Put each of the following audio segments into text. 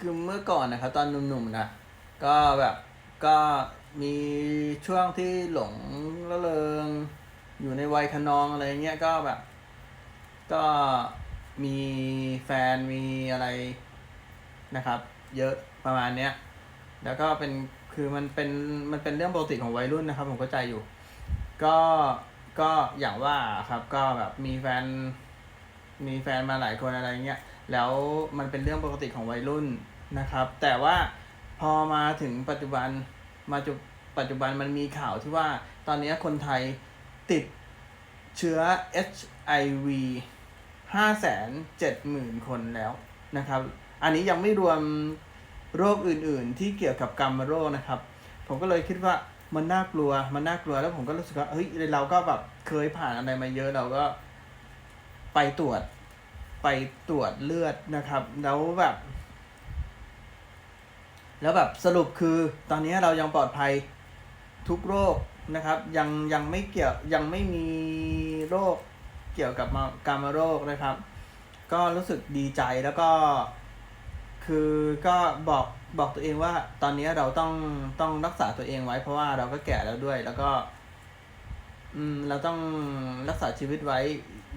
คือเมื่อก่อนนะครับ ตอนหนุ่มๆนะก็แบบก็มีช่วงที่หลงละเริงอยู่ในวัยคนองอะไรเงี้ยก็แบบ ก็มีแฟนมีอะไรนะครับ เยอะประมาณเนี้ยแล้วก็เป็นคือมันเป็นมันเป็นเรื่องปกติของวัยรุ่นนะครับ ผมเข้าใจอยู่ ก็ก็อย่างว่าครับก็แบบมีแฟน มีแฟนมาหลายคนอะไรเงี้ยแล้วมันเป็นเรื่องปกติของวัยรุ่นนะครับ แต่ว่าพอมาถึงปัจจุบันมาจุปัจจุบันมันมีข่าวที่ว่าตอนนี้คนไทยติดเชื้อ HIV 570,000 คนแล้วนะครับ อันนี้ยังไม่รวมโรคอื่นๆ ที่เกี่ยวกับกรรมโรคนะครับ ผมก็เลยคิดว่ามันน่ากลัว มันน่ากลัวแล้วผมก็รู้สึกว่าเฮ้ยเราก็แบบเคยผ่านอะไรมาเยอะเราก็ ไปตรวจไปตรวจเลือดนะครับ แล้วแบบ แล้วแบบสรุปคือตอนนี้เรายังปลอดภัยทุกโรคนะครับ ยังยังไม่เกี่ยวยังไม่มีโรคเกี่ยวกับมากามโรคนะครับ ก็รู้สึกดีใจแล้วก็ คือก็บอกบอกตัวเองว่า ตอนนี้เราต้องต้องรักษาตัวเองไว้ เพราะว่าเราก็แก่แล้วด้วย แล้วก็ อืมเราต้องรักษาชีวิตไว้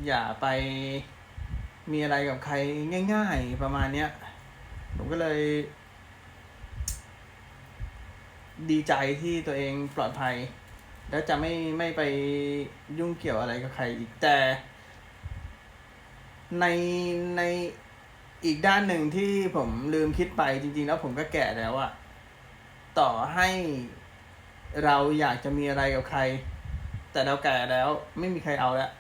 อย่าไปมีอะไรกับใครง่าย ๆ ประมาณเนี้ย ผมก็เลย ดีใจที่ตัวเองปลอดภัย แล้วจะไม่ไม่ไปยุ่งเกี่ยวอะไรกับใครอีกแต่ ในในอีกด้านหนึ่งที่ผมลืมคิดไปจริง ๆ แล้วผมก็แก่แล้วอะต่อให้เราอยากจะมีอะไรกับใคร แต่เราแก่แล้วไม่มีใครเอาแล้ว